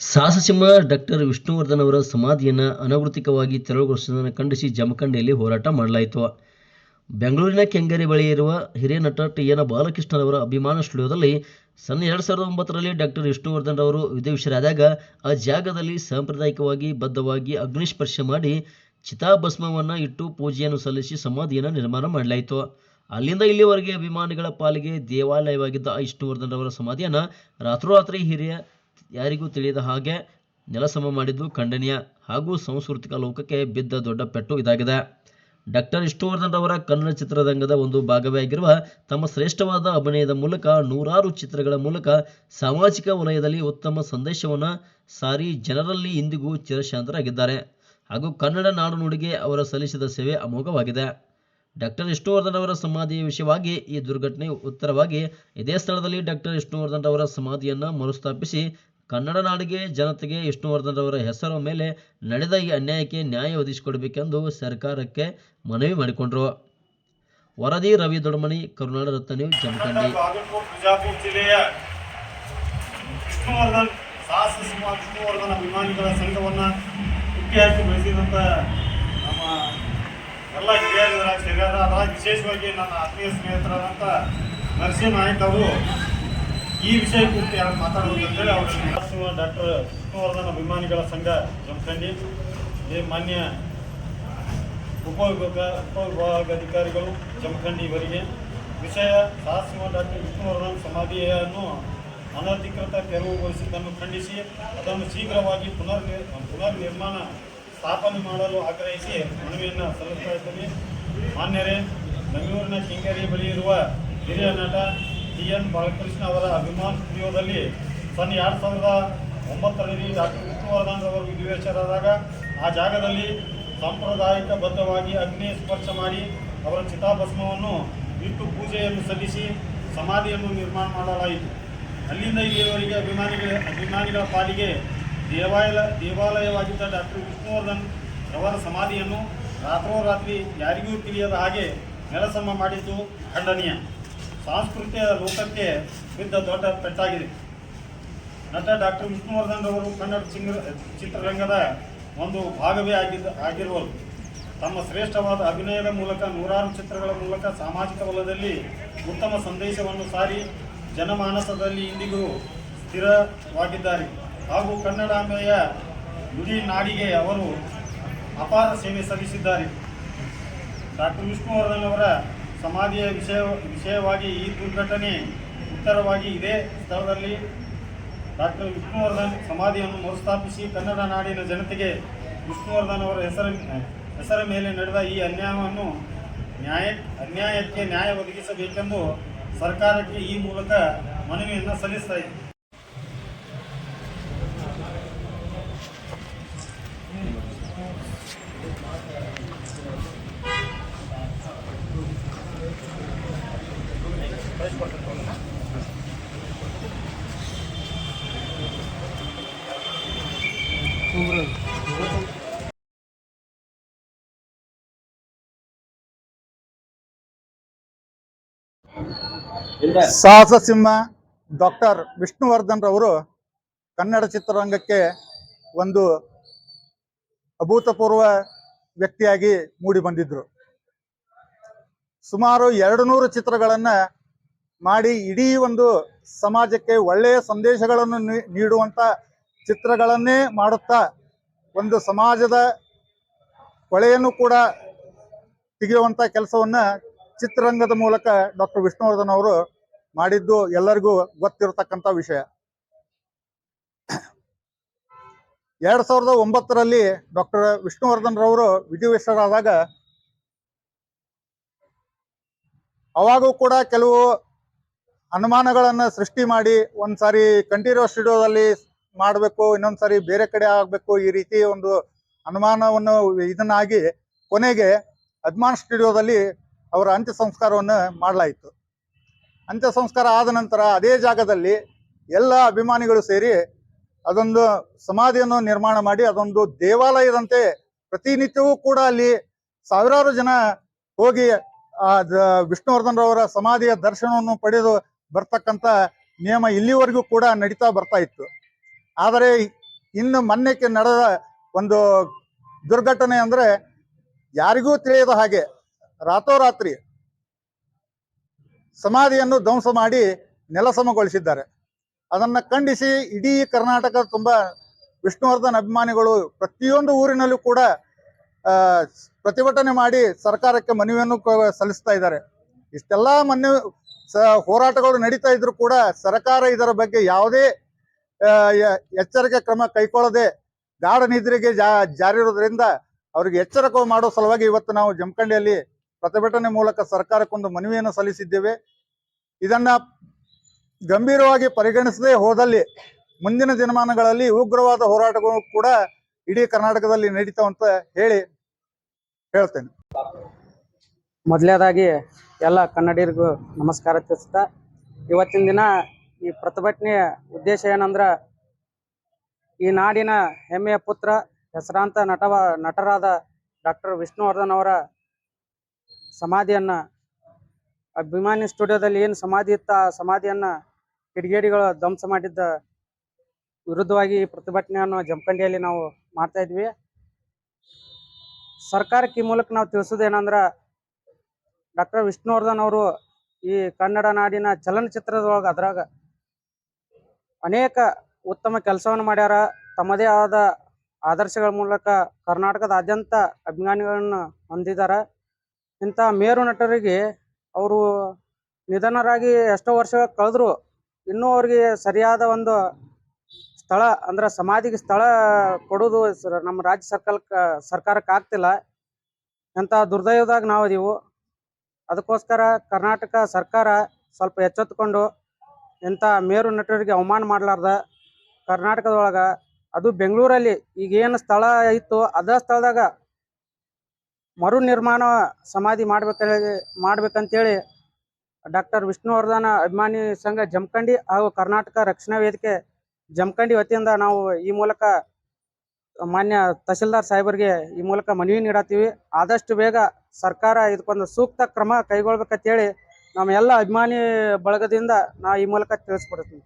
ಸಾಹಸಸಿಂಹ doctor Vishnuvardhan ಅವರ ಸಮಾಧಿಯನ್ನು ಅನಾವೃತಿಕವಾಗಿ ತೆರವುಗೊಳಿಸುವುದನ್ನು ಖಂಡಿಸಿ ಜಮಖಂಡಿಯಲ್ಲಿ ಹೋರಾಟ ಮಾಡಲಾಯಿತು. ಬೆಂಗಳೂರಿನ ಕೆಂಗೇರಿ ಬಳಿ ಇರುವ ಹಿರಿಯ ನಟ ಟಿ ಎನ್ ಬಾಲಕೃಷ್ಣರವರ ಅಭಿಮಾನ ಸ್ಟುಡಿಯೋದಲ್ಲಿ ಸನ್ ಎರಡು ಸಾವಿರದ ಒಂಬತ್ತರಲ್ಲಿ ಡಾಕ್ಟರ್ ವಿಷ್ಣುವರ್ಧನ್ ಅವರು ವಿಧಿವಿಷರಾದಾಗ ಆ ಜಾಗದಲ್ಲಿ ಸಾಂಪ್ರದಾಯಿಕವಾಗಿ ಬದ್ಧವಾಗಿ ಅಗ್ನಿಸ್ಪರ್ಶ ಮಾಡಿ ಚಿತಾಭಸ್ಮವನ್ನು ಇಟ್ಟು ಪೂಜೆಯನ್ನು ಸಲ್ಲಿಸಿ ಸಮಾಧಿಯನ್ನು ನಿರ್ಮಾಣ ಮಾಡಲಾಯಿತು. ಅಲ್ಲಿಂದ ಇಲ್ಲಿವರೆಗೆ ಅಭಿಮಾನಿಗಳ ಪಾಲಿಗೆ ದೇವಾಲಯವಾಗಿದ್ದ ಆ ವಿಷ್ಣುವರ್ಧನ್ ಅವರ ಸಮಾಧಿಯನ್ನು ರಾತ್ರೋರಾತ್ರಿ ಹಿರಿಯ ಯಾರಿಗೂ ತಿಳಿಯದ ಹಾಗೆ ನೆಲಸಮ ಮಾಡಿದ್ದು ಖಂಡನೀಯ ಹಾಗೂ ಸಾಂಸ್ಕೃತಿಕ ಲೋಕಕ್ಕೆ ಬಿದ್ದ ದೊಡ್ಡ ಪೆಟ್ಟು ಇದಾಗಿದೆ. ಡಾಕ್ಟರ್ ವಿಷ್ಣುವರ್ಧನ್ ಅವರ ಕನ್ನಡ ಚಿತ್ರರಂಗದ ಒಂದು ಭಾಗವೇ ಆಗಿರುವ ತಮ್ಮ ಶ್ರೇಷ್ಠವಾದ ಅಭಿನಯದ ಮೂಲಕ ನೂರಾರು ಚಿತ್ರಗಳ ಮೂಲಕ ಸಾಮಾಜಿಕ ವಲಯದಲ್ಲಿ ಉತ್ತಮ ಸಂದೇಶವನ್ನು ಸಾರಿ ಜನರಲ್ಲಿ ಇಂದಿಗೂ ಚಿರಶಾಂತರಾಗಿದ್ದಾರೆ. ಹಾಗೂ ಕನ್ನಡ ನಾಡು ನುಡಿಗೆ ಅವರ ಸಲ್ಲಿಸಿದ ಸೇವೆ ಅಮೋಘವಾಗಿದೆ. ಡಾಕ್ಟರ್ ವಿಷ್ಣುವರ್ಧನ್ ಅವರ ಸಮಾಧಿಯ ವಿಷಯವಾಗಿ ಈ ದುರ್ಘಟನೆ ಉತ್ತರವಾಗಿ ಇದೇ ಸ್ಥಳದಲ್ಲಿ ಡಾಕ್ಟರ್ ವಿಷ್ಣುವರ್ಧನ್ ಅವರ ಸಮಾಧಿಯನ್ನು ಮರುಸ್ಥಾಪಿಸಿ ಕನ್ನಡ ನಾಡಿಗೆ ಜನತೆಗೆ ವಿಷ್ಣುವರ್ಧನ್ರವರ ಹೆಸರು ಹೆಸರ ಮೇಲೆ ನಡೆದ ಈ ಅನ್ಯಾಯಕ್ಕೆ ನ್ಯಾಯ ಒದಗಿಸಿಕೊಡಬೇಕೆಂದು ಸರ್ಕಾರಕ್ಕೆ ಮನವಿ ಮಾಡಿಕೊಂಡರು. ವರದಿ ರವಿ ದೊಡಮಣಿ ಕರುನಾಡ ರತ್ನ ನ್ಯೂಸ್, ಜಮಖಂಡಿ. ಜಿಲ್ಲೆಯ ವಿಷ್ಣುವರ್ಧನ್ ಸಾಹಸ ಸುಮಾರು ವಿಷ್ಣುವರ್ಧನ ಅಭಿಮಾನಿಗಳ ಸಂಘವನ್ನು ಹುಟ್ಟಿ ಹಾಕಿ ಬೆಳೆಸಿದಂಥ ನಮ್ಮ ಎಲ್ಲ ಹಿರಿಯರ ಅದ್ರಾಗ ವಿಶೇಷವಾಗಿ ನನ್ನ ಆತ್ಮೀಯ ಸ್ನೇಹಿತರಾದಂಥ ನರಸಿಂಹ ನಾಯಕ್ ಅವರು. ಈ ವಿಷಯ ಕುರಿತು ಯಾರು ಮಾತಾಡೋದು ಅವರು ಡಾಕ್ಟರ್ ವಿಷ್ಣುವರ್ಧನ್ ಅಭಿಮಾನಿಗಳ ಸಂಘ ಜಮಖಂಡಿ ಮಾನ್ಯ ಉಪವಿಭಾಗ, ಉಪವಿಭಾಗಾಧಿಕಾರಿಗಳು ಜಮಖಂಡಿ ಇವರಿಗೆ. ವಿಷಯ ಸಾಹಸಿಂಹ ಡಾಕ್ಟರ್ ವಿಷ್ಣುವರ್ಧನ್ ಸಮಾಧಿಯನ್ನು ಅನಧಿಕೃತ ತೆರವುಗೊಳಿಸಿದ್ದನ್ನು ಖಂಡಿಸಿ, ಅದನ್ನು ಶೀಘ್ರವಾಗಿ ಪುನರ್ ನಿರ್- ಪುನರ್ ನಿರ್ಮಾಣ ಸ್ಥಾಪನೆ ಮಾಡಲು ಆಗ್ರಹಿಸಿ ಮನವಿಯನ್ನು ಸಲ್ಲಿಸ್ತಾ ಇದ್ದೀನಿ. ಮಾನ್ಯರೇ, ಬೆಂಗಳೂರಿನ ಕಿಂಗೇರಿ ಬಳಿ ಇರುವ ಹಿರಿಯ ನಟ ಟಿ ಎನ್ ಬಾಲಕೃಷ್ಣ ಅವರ ಅಭಿಮಾನ ಸ್ಟುಡಿಯೋದಲ್ಲಿ ಸನ್ ಎರಡು ಸಾವಿರದ ಒಂಬತ್ತರಲ್ಲಿ ಡಾಕ್ಟರ್ ವಿಷ್ಣುವರ್ಧನ್ ಅವರು ವಿಧಿವೇಶರಾದಾಗ ಆ ಜಾಗದಲ್ಲಿ ಸಾಂಪ್ರದಾಯಿಕ ಬದ್ಧವಾಗಿ ಅಗ್ನಿ ಸ್ಪರ್ಶ ಮಾಡಿ ಅವರ ಚಿತಾಭಸ್ಮವನ್ನು ಇಟ್ಟು ಪೂಜೆಯನ್ನು ಸಲ್ಲಿಸಿ ಸಮಾಧಿಯನ್ನು ನಿರ್ಮಾಣ ಮಾಡಲಾಯಿತು. ಅಲ್ಲಿಂದ ಇಲ್ಲಿಯವರೆಗೆ ಅಭಿಮಾನಿಗಳ ಅಭಿಮಾನಿಗಳ ಪಾಲಿಗೆ ದೇವಾಲಯ ದೇವಾಲಯವಾಗಿದ್ದ ಡಾಕ್ಟರ್ ವಿಷ್ಣುವರ್ಧನ್ ಅವರ ಸಮಾಧಿಯನ್ನು ರಾತ್ರೋರಾತ್ರಿ ಯಾರಿಗೂ ತಿಳಿಯದ ಹಾಗೆ ನೆಲಸಮ ಮಾಡಿದ್ದು ಖಂಡನೀಯ. ಸಾಂಸ್ಕೃತಿಕ ಲೋಕಕ್ಕೆ ಬಿದ್ದ ದೊಡ್ಡ ಪೆಟ್ಟಾಗಿದೆ ನಟ ಡಾಕ್ಟರ್ ವಿಷ್ಣುವರ್ಧನ್ ಅವರು ಕನ್ನಡ ಚಿತ್ರರಂಗದ ಒಂದು ಭಾಗವೇ ಆಗಿದ್ದ ಆಗಿರುವರು ತಮ್ಮ ಶ್ರೇಷ್ಠವಾದ ಅಭಿನಯದ ಮೂಲಕ ನೂರಾರು ಚಿತ್ರಗಳ ಮೂಲಕ ಸಾಮಾಜಿಕ ವಲಯದಲ್ಲಿ ಉತ್ತಮ ಸಂದೇಶವನ್ನು ಸಾರಿ ಜನಮಾನಸದಲ್ಲಿ ಇಂದಿಗೂ ಸ್ಥಿರವಾಗಿದ್ದಾರೆ. ಹಾಗೂ ಕನ್ನಡಾಂಬೆಯ ನುಡಿ ನಾಡಿಗೆ ಅವರು ಅಪಾರ ಸೇವೆ ಸಲ್ಲಿಸಿದ್ದಾರೆ. ಡಾಕ್ಟರ್ ವಿಷ್ಣುವರ್ಧನ್ ಅವರ ಸಮಾಧಿಯ ವಿಷಯ, ವಿಷಯವಾಗಿ ಈ ದುರ್ಘಟನೆ ಉತ್ತರವಾಗಿ ಇದೇ ಸ್ಥಳದಲ್ಲಿ ಡಾಕ್ಟರ್ ವಿಷ್ಣುವರ್ಧನ್ ಸಮಾಧಿಯನ್ನು ಮರುಸ್ಥಾಪಿಸಿ ಕನ್ನಡ ನಾಡಿನ ಜನತೆಗೆ ವಿಷ್ಣುವರ್ಧನ್ ಅವರ ಹೆಸರ ಹೆಸರ ಮೇಲೆ ನಡೆದ ಈ ಅನ್ಯಾಯವನ್ನು ನ್ಯಾಯ, ಅನ್ಯಾಯಕ್ಕೆ ನ್ಯಾಯ ಒದಗಿಸಬೇಕೆಂದು ಸರ್ಕಾರಕ್ಕೆ ಈ ಮೂಲಕ ಮನವಿಯನ್ನು ಸಲ್ಲಿಸ್ತಾ ಇದ್ದೀನಿ ಸಾಹಸ ಸಿಂಹ ಡಾಕ್ಟರ್ ವಿಷ್ಣುವರ್ಧನ್ ರವರು ಕನ್ನಡ ಚಿತ್ರರಂಗಕ್ಕೆ ಒಂದು ಅಭೂತಪೂರ್ವ ವ್ಯಕ್ತಿಯಾಗಿ ಮೂಡಿ ಬಂದಿದ್ರು. ಸುಮಾರು ಎರಡು ನೂರು ಚಿತ್ರಗಳನ್ನ ಮಾಡಿ ಇಡೀ ಒಂದು ಸಮಾಜಕ್ಕೆ ಒಳ್ಳೆಯ ಸಂದೇಶಗಳನ್ನು ನೀಡುವಂತ ಚಿತ್ರಗಳನ್ನೇ ಮಾಡುತ್ತಾ ಒಂದು ಸಮಾಜದ ಕೊಳೆಯನ್ನು ಕೂಡ ತೆಗೆಯುವಂತ ಕೆಲಸವನ್ನ ಚಿತ್ರರಂಗದ ಮೂಲಕ ಡಾಕ್ಟರ್ ವಿಷ್ಣುವರ್ಧನ್ ಅವರು ಮಾಡಿದ್ದು ಎಲ್ಲರಿಗೂ ಗೊತ್ತಿರತಕ್ಕಂತ ವಿಷಯ. ಎರಡ್ ಸಾವಿರದ ಒಂಬತ್ತರಲ್ಲಿ ಡಾಕ್ಟರ್ ವಿಷ್ಣುವರ್ಧನ್ ರವರು ವಿಧಿವಶರಾದಾಗ ಅವಾಗೂ ಕೂಡ ಕೆಲವು ಅನುಮಾನಗಳನ್ನ ಸೃಷ್ಟಿ ಮಾಡಿ ಒಂದ್ಸಾರಿ ಕಂಠೀರವ ಸ್ಟುಡಿಯೋದಲ್ಲಿ ಮಾಡಬೇಕು, ಇನ್ನೊಂದ್ಸಾರಿ ಬೇರೆ ಕಡೆ ಆಗ್ಬೇಕು ಈ ರೀತಿ ಒಂದು ಅನುಮಾನವನ್ನು ಇದನ್ನಾಗಿ ಕೊನೆಗೆ ಅದ್ಮಾನ್ ಸ್ಟುಡಿಯೋದಲ್ಲಿ ಅವರ ಅಂತ್ಯ ಸಂಸ್ಕಾರವನ್ನು ಮಾಡಲಾಯಿತು. ಅಂತ್ಯ ಸಂಸ್ಕಾರ ಆದ ನಂತರ ಅದೇ ಜಾಗದಲ್ಲಿ ಎಲ್ಲ ಅಭಿಮಾನಿಗಳು ಸೇರಿ ಅದೊಂದು ಸಮಾಧಿಯನ್ನು ನಿರ್ಮಾಣ ಮಾಡಿ ಅದೊಂದು ದೇವಾಲಯದಂತೆ ಪ್ರತಿನಿತ್ಯವೂ ಕೂಡ ಅಲ್ಲಿ ಸಾವಿರಾರು ಜನ ಹೋಗಿ ವಿಷ್ಣುವರ್ಧನ್ ರವರ ಸಮಾಧಿಯ ದರ್ಶನವನ್ನು ಪಡೆದು ಬರ್ತಕ್ಕಂಥ ನಿಯಮ ಇಲ್ಲಿವರೆಗೂ ಕೂಡ ನಡೀತಾ ಬರ್ತಾ ಇತ್ತು. ಆದರೆ ಇನ್ನು ಮೊನ್ನೆಕ್ಕೆ ನಡೆದ ಒಂದು ದುರ್ಘಟನೆ ಅಂದ್ರೆ ಯಾರಿಗೂ ತಿಳಿಯದ ಹಾಗೆ ರಾತೋರಾತ್ರಿ ಸಮಾಧಿಯನ್ನು ಧ್ವಂಸ ಮಾಡಿ ನೆಲಸಮಗೊಳಿಸಿದ್ದಾರೆ ಅದನ್ನ ಖಂಡಿಸಿ ಇಡೀ ಕರ್ನಾಟಕ ತುಂಬಾ ವಿಷ್ಣುವರ್ಧನ್ ಅಭಿಮಾನಿಗಳು ಪ್ರತಿಯೊಂದು ಊರಿನಲ್ಲೂ ಕೂಡ ಪ್ರತಿಭಟನೆ ಮಾಡಿ ಸರ್ಕಾರಕ್ಕೆ ಮನವಿಯನ್ನು ಸಲ್ಲಿಸ್ತಾ ಇದ್ದಾರೆ. ಇಷ್ಟೆಲ್ಲ ಮನವಿ ಹೋರಾಟಗಳು ನಡೀತಾ ಇದ್ರು ಕೂಡ ಸರ್ಕಾರ ಇದರ ಬಗ್ಗೆ ಯಾವುದೇ ಎಚ್ಚರಿಕೆ ಕ್ರಮ ಕೈಕೊಳ್ಳದೆ ಗಾಢ ನಿದ್ರೆಗೆ ಜಾ, ಜಾರಿರೋದ್ರಿಂದ ಅವ್ರಿಗೆ ಎಚ್ಚರಿಕೆ ಮಾಡೋ ಸಲುವಾಗಿ ಇವತ್ತು ನಾವು ಜಮಖಂಡಿಯಲ್ಲಿ ಪ್ರತಿಭಟನೆ ಮೂಲಕ ಸರ್ಕಾರಕ್ಕೊಂದು ಮನವಿಯನ್ನು ಸಲ್ಲಿಸಿದ್ದೇವೆ. ಇದನ್ನ ಗಂಭೀರವಾಗಿ ಪರಿಗಣಿಸದೆ ಹೋದಲ್ಲಿ ಮುಂದಿನ ದಿನಮಾನಗಳಲ್ಲಿ ಉಗ್ರವಾದ ಹೋರಾಟಗಳು ಕೂಡ ಇಡೀ ಕರ್ನಾಟಕದಲ್ಲಿ ನಡೀತಾವಂತ ಹೇಳಿ ಹೇಳ್ತೇನೆ. ಮೊದಲನೇದಾಗಿ ಎಲ್ಲ ಕನ್ನಡಿಗರಿಗೂ ನಮಸ್ಕಾರ ತಿಳಿಸ್ತಾ, ಇವತ್ತಿನ ದಿನ ಈ ಪ್ರತಿಭಟನೆಯ ಉದ್ದೇಶ ಏನಂದ್ರೆ, ಈ ನಾಡಿನ ಹೆಮ್ಮೆಯ ಪುತ್ರ, ಹೆಸರಾಂತ ನಟವ, ನಟರಾದ ಡಾಕ್ಟರ್ ವಿಷ್ಣುವರ್ಧನ್ ಅವರ ಸಮಾಧಿಯನ್ನು, ಅಭಿಮಾನಿ ಸ್ಟುಡಿಯೋದಲ್ಲಿ ಏನು ಸಮಾಧಿ ಇತ್ತ, ಆ ಸಮಾಧಿಯನ್ನ ಕಿಡಿಗೇಡಿಗಳು ಧ್ವಂಸ ಮಾಡಿದ್ದ ವಿರುದ್ಧವಾಗಿ ಈ ಪ್ರತಿಭಟನೆಯನ್ನು ಜಮಖಂಡಿಯಲ್ಲಿ ನಾವು ಮಾಡ್ತಾ ಇದ್ವಿ. ಸರ್ಕಾರಕ್ಕೆ ಈ ಮೂಲಕ ನಾವು ತಿಳಿಸೋದೇನಂದ್ರೆ ಡಾಕ್ಟರ್ ವಿಷ್ಣುವರ್ಧನ್ ಅವರು ಈ ಕನ್ನಡ ನಾಡಿನ ಚಲನಚಿತ್ರದೊಳಗೆ ಅದ್ರಾಗ ಅನೇಕ ಉತ್ತಮ ಕೆಲಸವನ್ನು ಮಾಡ್ಯಾರ. ತಮ್ಮದೇ ಆದ ಆದರ್ಶಗಳ ಮೂಲಕ ಕರ್ನಾಟಕದಾದ್ಯಂತ ಅಭಿಮಾನಿಗಳನ್ನು ಹೊಂದಿದ್ದಾರೆ ಇಂಥ ಮೇರು ನಟರಿಗೆ ಅವರು ನಿಧನರಾಗಿ ಎಷ್ಟೋ ವರ್ಷ ಕಳೆದ್ರು, ಇನ್ನೂ ಅವ್ರಿಗೆ ಸರಿಯಾದ ಒಂದು ಸ್ಥಳ ಅಂದ್ರೆ ಸಮಾಧಿಗೆ ಸ್ಥಳ ಕೊಡೋದು ನಮ್ಮ ರಾಜ್ಯ ಸರ್ಕಾರಕ್ಕೆ ಸರ್ಕಾರಕ್ಕೆ ಆಗ್ತಿಲ್ಲ. ಎಂಥ ದುರ್ದೈವದಾಗ ನಾವು ಅದೀವು ಅದಕ್ಕೋಸ್ಕರ ಕರ್ನಾಟಕ ಸರ್ಕಾರ ಸ್ವಲ್ಪ ಎಚ್ಚೆತ್ತುಕೊಂಡು ಇಂಥ ಮೇರು ನಟರಿಗೆ ಅವಮಾನ ಮಾಡಲಾರ್ದ ಕರ್ನಾಟಕದೊಳಗೆ. ಅದು ಬೆಂಗಳೂರಲ್ಲಿ ಈಗೇನು ಸ್ಥಳ ಇತ್ತು, ಅದ ಸ್ಥಳದಾಗ ಮರು ನಿರ್ಮಾಣ ಸಮಾಧಿ ಮಾಡ್ಬೇಕಂತ ಮಾಡ್ಬೇಕಂತೇಳಿ ಡಾಕ್ಟರ್ ವಿಷ್ಣುವರ್ಧನ ಅಭಿಮಾನಿ ಸಂಘ ಜಮಖಂಡಿ ಹಾಗೂ ಕರ್ನಾಟಕ ರಕ್ಷಣಾ ವೇದಿಕೆ ಜಮಖಂಡಿ ವತಿಯಿಂದ ನಾವು ಈ ಮೂಲಕ ಮಾನ್ಯ ತಹಸೀಲ್ದಾರ್ ಸಾಹೇಬರಿಗೆ ಈ ಮೂಲಕ ಮನವಿ ನೀಡತ್ತೀವಿ. ಆದಷ್ಟು ಬೇಗ ಸರ್ಕಾರ ಇದಕ್ಕೊಂದು ಸೂಕ್ತ ಕ್ರಮ ಕೈಗೊಳ್ಬೇಕಂತೇಳಿ ನಮ್ಮ ಎಲ್ಲ ಅಭಿಮಾನಿ ಬಳಗದಿಂದ ನಾ ಈ ಮೂಲಕ ತಿಳಿಸ್ಕೊಡ್ತೀನಿ.